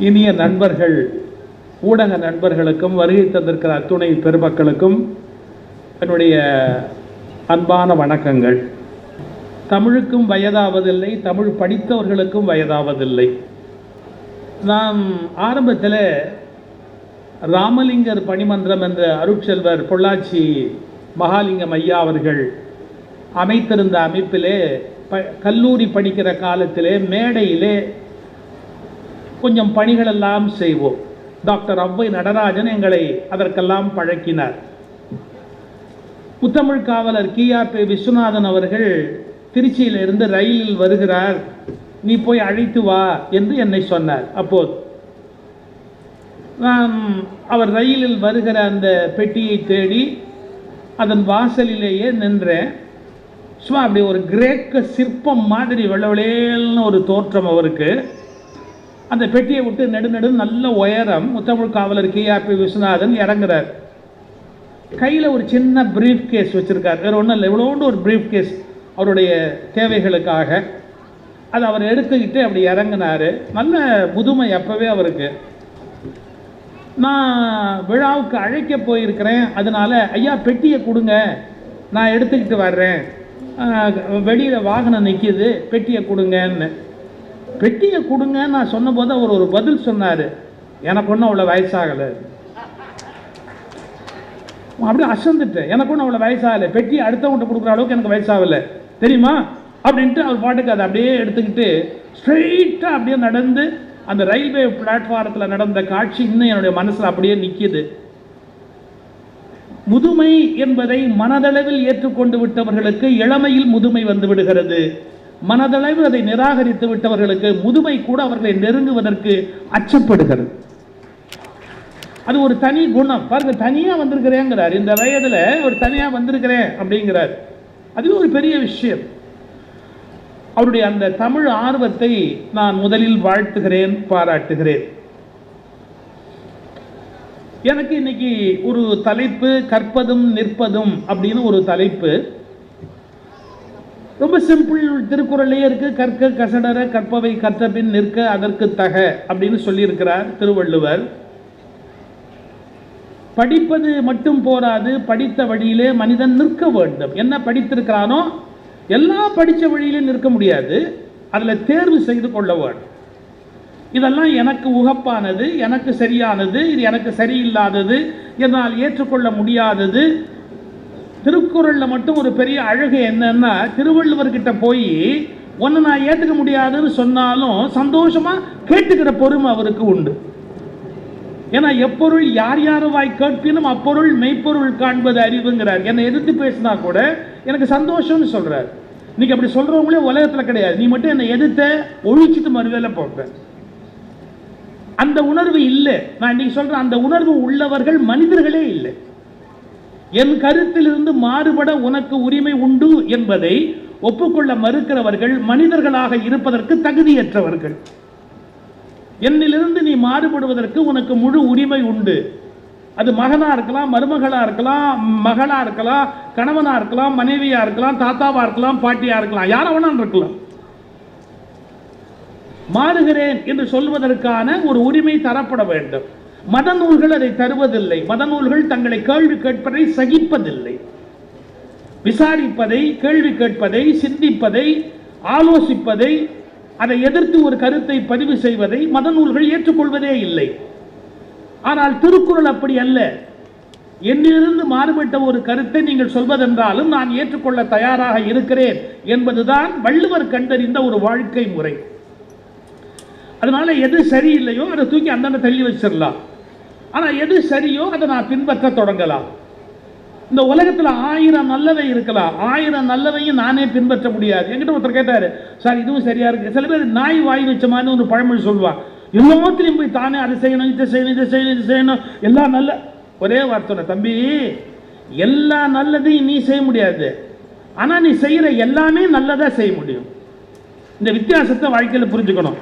இனிய நண்பர்கள் ஊடக நண்பர்களுக்கும் வருகை தந்திருக்கிற அத்துணை பெருமக்களுக்கும் என்னுடைய அன்பான வணக்கங்கள். தமிழுக்கும் வயதாவதில்லை தமிழ் படித்தவர்களுக்கும் வயதாவதில்லை. நாம் ஆரம்பத்தில் ராமலிங்கர் பணிமன்றம் என்ற அருட்செல்வர் பொள்ளாச்சி மகாலிங்கம் ஐயா அவர்கள் அமைத்திருந்த அமைப்பிலே ப கல்லூரி படிக்கிற காலத்திலே மேடையிலே கொஞ்சம் பணிகளெல்லாம் செய்வோம். டாக்டர் அவ்வை நடராஜன் எங்களை அதற்கெல்லாம் பழக்கினார். முத்தமிழ் காவலர் கிஆர்பி விஸ்வநாதன் அவர்கள் திருச்சியிலிருந்து ரயிலில் வருகிறார். நீ போய் அழைத்து வா என்று என்னை சொன்னார். அப்போது நான் அவர் ரயிலில் வருகிற அந்த பெட்டியை தேடி அதன் வாசலிலேயே நின்றேன். சும்மா அப்படி ஒரு கிரேக்க சிற்பம் மாதிரி வெள்ளவெளேல்னு ஒரு தோற்றம் அவருக்கு. அந்த பெட்டியை விட்டு நெடு நெடு நல்ல உயரம் முத்தமிழ் காவலர் கேஆர்பி விஸ்வநாதன் இறங்குறார். கையில் ஒரு சின்ன ப்ரீஃப் கேஸ் வச்சுருக்கார். வேறு ஒன்றும் இல்லை இவ்வளோண்டு ஒரு ப்ரீஃப் கேஸ் அவருடைய தேவைகளுக்காக. அது அவர் எடுத்துக்கிட்டு அப்படி இறங்கினார். நல்ல முதுமை அப்போவே அவருக்கு. நான் விழாவுக்கு அழைக்க போயிருக்கிறேன். அதனால் ஐயா பெட்டியை கொடுங்க. நான் எடுத்துக்கிட்டு வர்றேன். வெளியில் வாகனம் நிற்கிது பெட்டியை கொடுங்கன்னு. பெட்டியை கொடுங்க நான் சொன்னபோது அவர் ஒரு பதில் சொன்னார். எனக்கு ஒன்றும் அவ்வளோ வயசாகலை. அப்படியே அசந்துட்டேன். எனக்கு ஒன்றும் அவ்வளோ வயசாகலை. பெட்டியை அடுத்தவங்கிட்ட கொடுக்குற அளவுக்கு எனக்கு வயசாகலை. தெரியுமா? அப்படின்ட்டு அவர் பாட்டுக்கு அதை அப்படியே எடுத்துக்கிட்டு ஸ்ட்ரெயிட்டாக அப்படியே நடந்து அந்த ரயில்வே பிளாட்ஃபாரத்தில் நடந்த காட்சி இன்னும் என்னுடைய மனசில் அப்படியே நிற்கிது முதுமை என்பதை மனதளவில் ஏற்றுக்கொண்டு விட்டவர்களுக்கு இளமையில் முதுமை வந்து விடுகிறது. மனதளவில் அதை நிராகரித்து விட்டவர்களுக்கு முதுமை கூட அவர்களை நெருங்குவதற்கு அச்சப்படுகிறது. அது ஒரு தனி குணம். பாருங்க தனியா வந்திருக்கிறேங்கிறார். இந்த வயதுல ஒரு தனியா வந்திருக்கிறேன் அப்படிங்கிறார். அது ஒரு பெரிய விஷயம். அவருடைய அந்த தமிழ் ஆர்வத்தை நான் முதலில் வாழ்த்துகிறேன் பாராட்டுகிறேன். எனக்கு இன்னைக்கு ஒரு தலைப்பு கற்பதும் நிற்பதும் அப்படின்னு ஒரு தலைப்பு. ரொம்ப சிம்பிள் திருக்குறளையே இருக்கு. கற்க கசடர கற்பவை கற்றபின் நிற்க அதற்கு தக அப்படின்னு சொல்லியிருக்கிறார் திருவள்ளுவர். படிப்பது மட்டும் போராது படித்த வழியிலே மனிதன் நிற்க வேண்டும். என்ன படித்திருக்கிறானோ எல்லா படித்த வழியிலும் நிற்க முடியாது. அதில் தேர்வு செய்து கொள்ள வேண்டும். இதெல்லாம் எனக்கு உகப்பானது எனக்கு சரியானது இது எனக்கு சரியில்லாதது என்னால் ஏற்றுக்கொள்ள முடியாதது திருக்குறளில் மட்டும் ஒரு பெரிய அழகு என்னன்னா திருவள்ளுவர்கிட்ட போய் ஒன்று நான் ஏற்றுக்க முடியாதுன்னு சொன்னாலும் சந்தோஷமாக கேட்டுக்கிற பொறுமை அவருக்கு உண்டு. ஏன்னா எப்பொருள் யார் யார் வாய் கேட்பினும் அப்பொருள் மெய்ப்பொருள் காண்பது அறிவுங்கிறார். என்னை எதிர்த்து பேசினா கூட எனக்கு சந்தோஷம்னு சொல்கிறார் இன்னைக்கு அப்படி சொல்றவங்களே உலகத்தில் கிடையாது. நீ மட்டும் என்னை எதிர்த்த ஒழிச்சிட்டு மறுவேலை போட்டேன் அந்த உணர்வு இல்லை. நான் இன்னைக்கு சொல்கிறேன் அந்த உணர்வு உள்ளவர்கள் மனிதர்களே இல்லை. என் கருத்திலிருந்து மாறுபட உனக்கு உரிமை உண்டு என்பதை ஒப்புக்கொள்ள மறுக்கிறவர்கள் மனிதர்களாக இருப்பதற்கு தகுதியற்றவர்கள். என்னிலிருந்து நீ மாறுபடுவதற்கு உனக்கு முழு உரிமை உண்டு. அது மகனா இருக்கலாம் மருமகளா இருக்கலாம் மகளா இருக்கலாம் கணவனா இருக்கலாம் மனைவியா இருக்கலாம் தாத்தாவா இருக்கலாம் பாட்டியா இருக்கலாம் யார வேணாலும் இருக்கலாம். மாறுகிறேன் என்று சொல்வதற்கான ஒரு உரிமை தரப்பட வேண்டும். மத நூல்கள் அதை தருவதில்லை. மத நூல்கள் தங்களை கேள்வி கேட்பதை சகிப்பதில்லை. விசாரிப்பதை கேள்வி கேட்பதை சிந்திப்பதை ஆலோசிப்பதை அதை எதிர்த்து ஒரு கருத்தை பதிவு செய்வதை மத நூல்கள் ஏற்றுக்கொள்வதே இல்லை. ஆனால் திருக்குறள் அப்படி அல்ல. என்னிலிருந்து மாறுபட்ட ஒரு கருத்தை நீங்கள் சொல்வதென்றாலும் நான் ஏற்றுக்கொள்ள தயாராக இருக்கிறேன் என்பதுதான் வள்ளுவர் கண்டறிந்த ஒரு வாழ்க்கை முறை. அதனால எது சரியில்லையோ அதை தூக்கி அந்தாண்ட தள்ளி வச்சிடலாம். ஆனால் எது சரியோ அதை நான் பின்பற்ற தொடங்கலாம். இந்த உலகத்தில் ஆயிரம் நல்லவை இருக்கலாம். ஆயிரம் நல்லவையும் நானே பின்பற்ற முடியாது. என்கிட்ட ஒருத்தர் கேட்டார் சார் இதுவும் சரியாக இருக்குது சில பேர் நாய் வாய் வச்ச மாதிரி ஒரு பழமொழி சொல்லுவான் எல்லாத்துலேயும் போய் தானே அதை செய்யணும் இதை செய்யணும் இதை செய்யணும் இது செய்யணும். எல்லாம் நல்ல ஒரே வார்த்தை தம்பி எல்லா நல்லதையும் நீ செய்ய முடியாது. ஆனால் நீ செய்கிற எல்லாமே நல்லதாக செய்ய முடியும். இந்த வித்தியாசத்தை வாழ்க்கையில் புரிஞ்சுக்கணும்.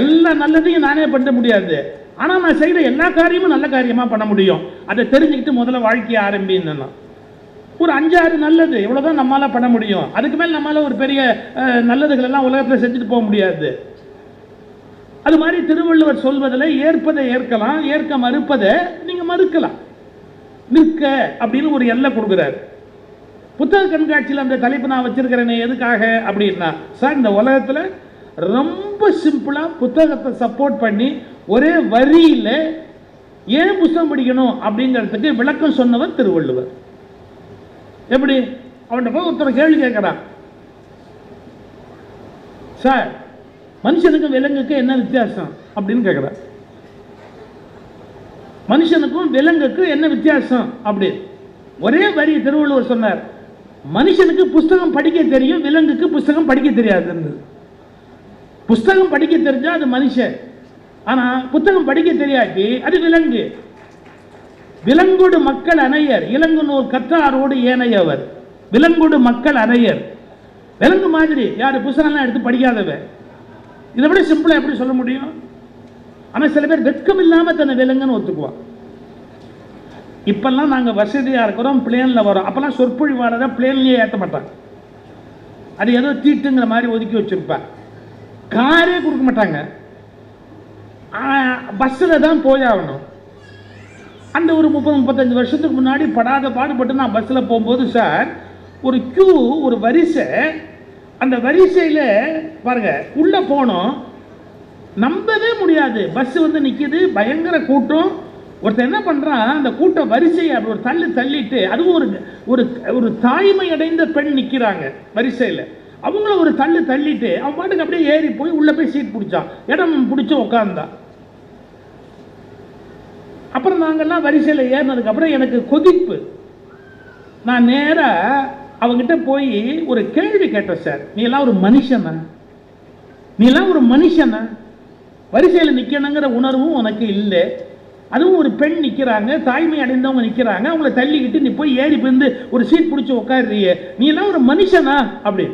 எல்லா நல்லதையும் நானே பண்ண முடியாது. ஆனால் நான் செய்கிற எல்லா காரியமும் நல்ல காரியமாக பண்ண முடியும். அதை தெரிஞ்சுக்கிட்டு முதல்ல வாழ்க்கையை ஆரம்பின்னு. ஒரு அஞ்சாறு நல்லது இவ்வளோதான் நம்மளால் பண்ண முடியும். அதுக்கு மேல் நம்மளால் ஒரு பெரிய அஹ், நல்லதுகள் எல்லாம் உலகத்தில் செஞ்சுட்டு போக முடியாது. அது மாதிரி திருவள்ளுவர் சொல்வதில் ஏற்பதை ஏற்கலாம் ஏற்க மறுப்பதை நீங்கள் மறுக்கலாம். நிற்க அப்படின்னு ஒரு எல்லை கொடுக்குறாரு. புத்தக கண்காட்சியில் அந்த தலைப்பு நான் வச்சிருக்கிறேனே எதுக்காக அப்படின்னா சார் இந்த உலகத்தில் ரொம்ப சிம்பிளாக புத்தகத்தை சப்போர்ட் பண்ணி ஒரே வரியில ஏன் புஸ்தகம் படிக்கணும் அப்படிங்கிறதுக்கு விளக்கம் சொன்னவர் திருவள்ளுவர். எப்படி? அவன்கிட்ட போய் ஒருத்தர் கேள்வி கேட்குறான். சார் மனுஷனுக்கும் விலங்குக்கு என்ன வித்தியாசம்? அப்படின்னு கேட்குறார். மனுஷனுக்கும் விலங்குக்கும் என்ன வித்தியாசம்? அப்படி. ஒரே வரி திருவள்ளுவர் சொன்னார். மனுஷனுக்கு புஸ்தகம் படிக்க தெரியும் விலங்குக்கு புஸ்தகம் படிக்க தெரியாது புஸ்தகம் படிக்க தெரிஞ்சா அது மனுஷன். ஆனா புத்தகம் படிக்க தெரியாட்டி அது விலங்கு. விலங்குடு மக்கள் அணையர் இளங்குனூர் கற்றாரோடு ஏனையவர். விலங்குடு மக்கள் அணையர். விலங்கு மாதிரி யார் புஸ்தகம்லாம் எடுத்து படிக்காதவன் இதை விட சிம்பிளா எப்படி சொல்ல முடியும்? ஆனால் சில பேர் வெட்கம் இல்லாமல் தன்னை விலங்குன்னு ஒத்துக்குவான். இப்பெல்லாம் நாங்கள் வசதியாக இருக்கிறோம் பிளேனில் வரோம். அப்போல்லாம் சொற்பொழிவாளரை பிளேன்லேயே ஏற்ற மாட்டாங்க. அது ஏதோ தீட்டுங்கிற மாதிரி ஒதுக்கி வச்சுருப்பேன் காரே கொடுக்க மாட்டாங்க. பஸ்ஸில் தான் போயாகணும் அந்த ஒரு முப்பது முப்பத்தஞ்சு வருஷத்துக்கு முன்னாடி படாத பாடுபட்டு நான் பஸ்ஸில் போகும்போது சார் ஒரு க்யூ ஒரு வரிசை. அந்த வரிசையில் பாருங்கள் உள்ளே போனோம். நம்பவே முடியாது. பஸ் வந்து நிற்கிது பயங்கர கூட்டம். ஒருத்தன் என்ன பண்ணுறான் அந்த கூட்ட வரிசையை அப்படி ஒரு தள்ளு தள்ளிட்டு அதுவும் ஒரு ஒரு ஒரு தாய்மை அடைந்த பெண் நிற்கிறாங்க வரிசையில். அவங்கள ஒரு தள்ளு தள்ளிட்டு அவன் பாட்டுக்கு அப்படியே ஏறி போய் உள்ளே போய் சீட் பிடிச்சான். இடம் பிடிச்சி உட்காந்தான் நாங்கள்லாம் வரிசையில் ஏறினதுக்கப்புறம் எனக்கு கொதிப்பு. நான் நேரா அவங்ககிட்ட போய் ஒரு கேள்வி கேட்டேன் சார். நீ எல்லாம் ஒரு மனுஷனா? நீ எல்லாம் ஒரு மனுஷனா? வரிசையில் நிக்கணுங்கிற உணர்வும் உனக்கு இல்லை. அதுவும் ஒரு பெண் நிக்கிறாங்க தாய்மை அடைந்தவங்க நிக்கிறாங்க அவங்கள தள்ளிக்கிட்டு நீ போய் ஏறி போயிருந்து ஒரு சீட் பிடிச்சி உட்காடுறிய நீ எல்லாம் ஒரு மனுஷனா? அப்படி.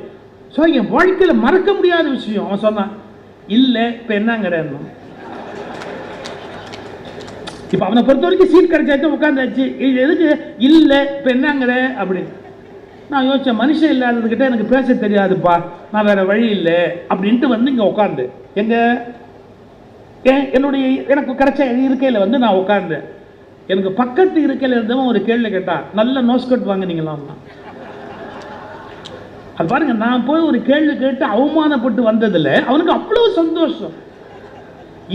ஸோ என் வாழ்க்கையில் மறக்க முடியாத விஷயம் அவன் சொன்னான். இல்லை இப்போ என்னங்கிறேன்னு. இப்போ அவனை பொறுத்த வரைக்கும் சீட் கிடைச்சாச்சும் உட்காந்தாச்சு இது எதுக்கு? இல்லை இப்போ என்னங்கிற? அப்படின்னு. நான் யோசிச்சேன் மனுஷன் இல்லாததுக்கிட்ட எனக்கு பேச தெரியாதுப்பா. நான் வேற வழி இல்லை. அப்படின்ட்டு வந்து இங்கே உட்காந்து எங்கள் என்னுடைய எனக்கு கிடைச்ச இருக்கையில் வந்து நான் உட்கார்ந்தேன். எனக்கு பக்கத்து இருக்கையில் இருந்தவன் ஒரு கேள்வி கேட்டான். நல்ல நோஸ்கட் வாங்குனீங்களாம்னா அது பாருங்க நான் போய் ஒரு கேள்வி கேட்டு அவமானப்பட்டு வந்ததில் அவனுக்கு அவ்வளோ சந்தோஷம்.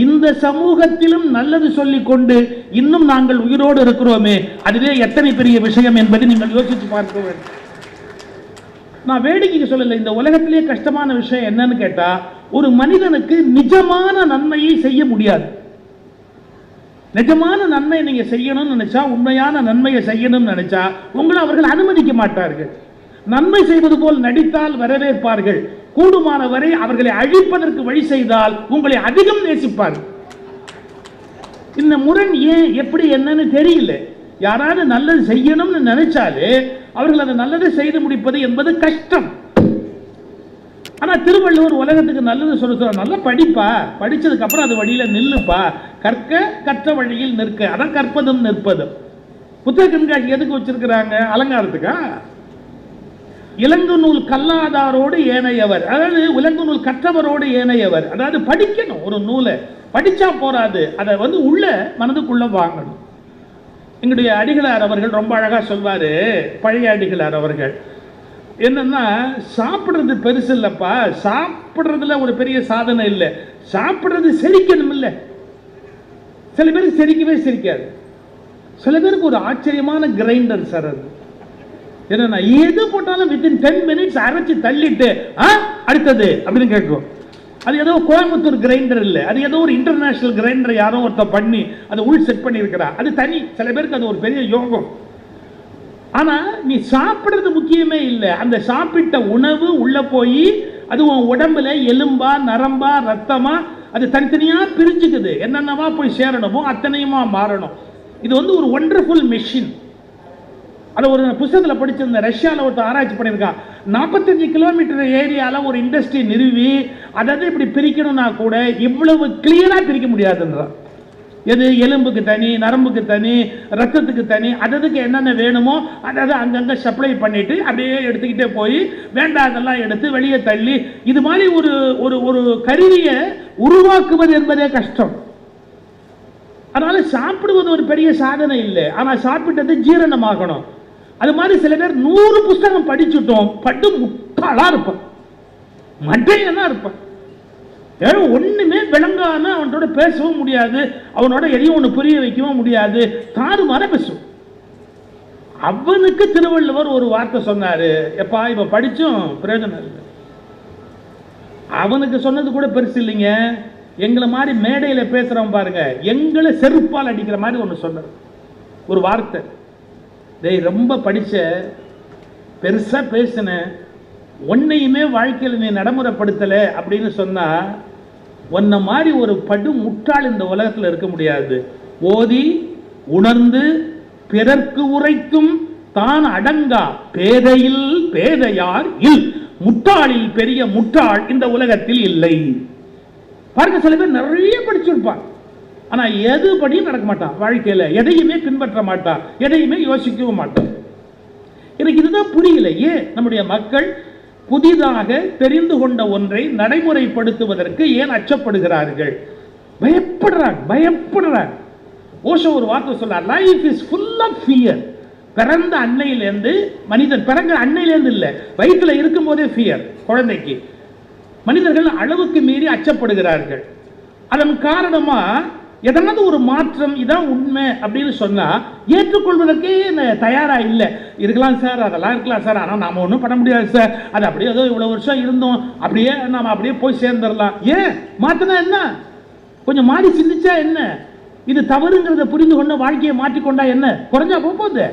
இந்த சமூகத்திலும் நல்லது சொல்லிக் கொண்டு இன்னும் நாங்கள் உயிரோடு இருக்கிறோமே. அதுவே எத்தனை பெரிய விஷயம் என்பதை நீங்கள் யோசித்து பார்க்க வேண்டும். நான் வேடிக்கைக்கு சொல்லலை இந்த உலகத்திலேயே கஷ்டமான விஷயம் என்னன்னு கேட்டா ஒரு மனிதனுக்கு நிஜமான நன்மையை செய்ய முடியாது. நிஜமான நன்மை நீங்க செய்யணும்னு நினைச்சா உண்மையான நன்மையை செய்யணும்னு நினைச்சா உங்களை அவர்கள் அனுமதிக்க மாட்டார்கள். நன்மை செய்வது போல் நடித்தால் வரவேற்பார்கள். கூடுமான வரை அவர்களை அழிப்பதற்கு வழி செய்தால் உங்களை அதிகம் நேசிப்பார்கள் இந்த முரண் ஏன் எப்படி என்னன்னு தெரியல. யாராவது நல்லது செய்யணும்னு நினைச்சாலே அவர்கள் அதை நல்லதை செய்து முடிப்பது என்பது கஷ்டம். ஆனா திருவள்ளுவர் உலகத்துக்கு நல்லது சொல்ல நல்லா படிப்பா. படிச்சதுக்கு அப்புறம் அது வழியில நில்லுப்பா. கற்க கற்ற வழியில் நிற்க. அதான் கற்பதும் நிற்பதும். புத்தக கண்காட்சி எதுக்கு வச்சிருக்கிறாங்க? அலங்காரத்துக்கா? இலங்கு நூல் கல்லாதாரோடு ஏனையவர். அதாவது இலங்கு நூல் கற்றவரோடு ஏனையவர். அதாவது படிக்கணும் ஒரு நூலை. படிச்சா போராது அதை வந்து உள்ள மனதுக்குள்ளே வாங்கணும். எங்களுடைய அடிகளார் அவர்கள் ரொம்ப அழகாக சொல்வார். பழைய அடிகளார் அவர்கள். என்னன்னா சாப்பிடுறது பெருசு இல்லப்பா. சாப்பிடுறதுல ஒரு பெரிய சாதனை இல்லை. சாப்பிடுறது செரிக்கணும் இல்லை. சில பேருக்கு செரிக்கவே செரிக்காது. சில பேருக்கு ஒரு ஆச்சரியமான கிரைண்டர் சார் அது. என்னன்னா எது போட்டாலும் வித்தின் டென் மினிட்ஸ் அரைச்சி தள்ளிட்டு ஆ அடுத்தது அப்படின்னு கேட்கும். அது ஏதோ கோயம்புத்தூர் கிரைண்டர் இல்லை அது ஏதோ ஒரு இன்டர்நேஷனல் கிரைண்டர் யாரோ ஒருத்தர் பண்ணி அதை உள் செட் பண்ணியிருக்கிறா. அது தனி சில பேருக்கு அது ஒரு பெரிய யோகம். ஆனால் நீ சாப்பிட்றது முக்கியமே இல்லை. அந்த சாப்பிட்ட உணவு உள்ளே போய் அது உன் உடம்புல எலும்பா நரம்பா ரத்தமா அது தனித்தனியாக பிரிஞ்சுக்குது. என்னென்னவா போய் சேரணுமோ அத்தனையுமா மாறணும். இது வந்து ஒரு ஒண்டர்ஃபுல் மெஷின் அதை ஒரு புத்தகத்தில் படிச்சிருந்த ரஷ்யாவில் ஒருத்தர் ஆராய்ச்சி பண்ணியிருக்கான். நாற்பத்தஞ்சு கிலோமீட்டர் ஏரியாவில் ஒரு இண்டஸ்ட்ரி நிறுவி அதாவது இப்படி பிரிக்கணும்னா கூட இவ்வளவு கிளியராக பிரிக்க முடியாதுன்றான். எது? எலும்புக்கு தனி நரம்புக்கு தனி ரத்தத்துக்கு தனி அததுக்கு என்னென்ன வேணுமோ அதை அங்கங்கே சப்ளை பண்ணிட்டு அப்படியே எடுத்துக்கிட்டே போய் வேண்டாதெல்லாம் எடுத்து வெளியே தள்ளி இது மாதிரி ஒரு ஒரு ஒரு கருவியை உருவாக்குவது என்பதே கஷ்டம். அதனால சாப்பிடுவது ஒரு பெரிய சாதனை இல்லை. ஆனா சாப்பிட்டது ஜீரணமாகணும். அது மாதிரி சில பேர் நூறு புஸ்தகம் படிச்சுட்டோம் பட்டு முட்டாளா இருப்பான் மட்டையனா இருப்பான் ஏன்னா ஒண்ணுமே விளங்காம அவனோட பேசவும் முடியாது அவனோட எதையும் ஒன்று புரிய வைக்கவும் முடியாது தாறுமாற பேசும் அவனுக்கு திருவள்ளுவர் ஒரு வார்த்தை சொன்னாரு எப்பா இப்ப படிச்சும் பிரயோஜனம் இல்லை. அவனுக்கு சொன்னது கூட பெருசு இல்லைங்க. எங்களை மாதிரி மேடையில் பேசுறவன் பாருங்க எங்களை செருப்பால் அடிக்கிற மாதிரி ஒன்று சொன்னார். ஒரு வார்த்தை. டேய் ரொம்ப படித்த பெருசாக பேசின ஒன்றையுமே வாழ்க்கையில் நீ நடைமுறைப்படுத்தலை அப்படின்னு சொன்னால் உன்னை மாதிரி ஒரு படு முட்டாள் இந்த உலகத்தில் இருக்க முடியாது. ஓதி உணர்ந்து பிறர்க்கு உரைக்கும் தான் அடங்கா பேதையில் பேதையார் இல். முட்டாளில் பெரிய முட்டாள் இந்த உலகத்தில் இல்லை. பாருங்க சில பேர் நிறைய படிச்சிருப்பான் ஆனால் எது படியும் நடக்க மாட்டான் வாழ்க்கையில் எதையுமே பின்பற்ற மாட்டான் எதையுமே யோசிக்கவும் மாட்டான் எனக்கு இதுதான் புரியல. ஏன்? நம்முடைய மக்கள் புதிதாக தெரிந்து கொண்ட ஒன்றை நடைமுறைப்படுத்துவதற்கு ஏன் அச்சப்படுகிறார்கள்? பயப்படுறாங்க பயப்படுறாங்க. ஓஷோ ஒரு வார்த்தை சொல்றார் life is full of fear பிறந்த அன்னையிலேருந்து மனிதன் பிறந்த அன்னையிலேருந்து இல்லை வயிற்றுல இருக்கும்போதே ஃபியர் குழந்தைக்கு. மனிதர்கள் அளவுக்கு மீறி அச்சப்படுகிறார்கள். அதன் காரணமாக எதனாவது ஒரு மாற்றம் இதான் உண்மை அப்படின்னு சொன்னால் ஏற்றுக்கொள்வதற்கே தயாராக இல்லை. இருக்கலாம் சார் அதெல்லாம் இருக்கலாம் சார் ஆனால் நாம் ஒன்றும் பண்ண முடியாது சார். அது அப்படியே ஏதோ இவ்வளோ வருஷம் இருந்தோம். அப்படியே நாம் அப்படியே போய் சேர்ந்துடலாம். ஏன்? மாற்றினா என்ன? கொஞ்சம் மாறி சிந்திச்சா என்ன? இது தவறுங்கிறத புரிந்து கொண்டு வாழ்க்கையை மாற்றிக்கொண்டா என்ன? குறைஞ்சா போகுது.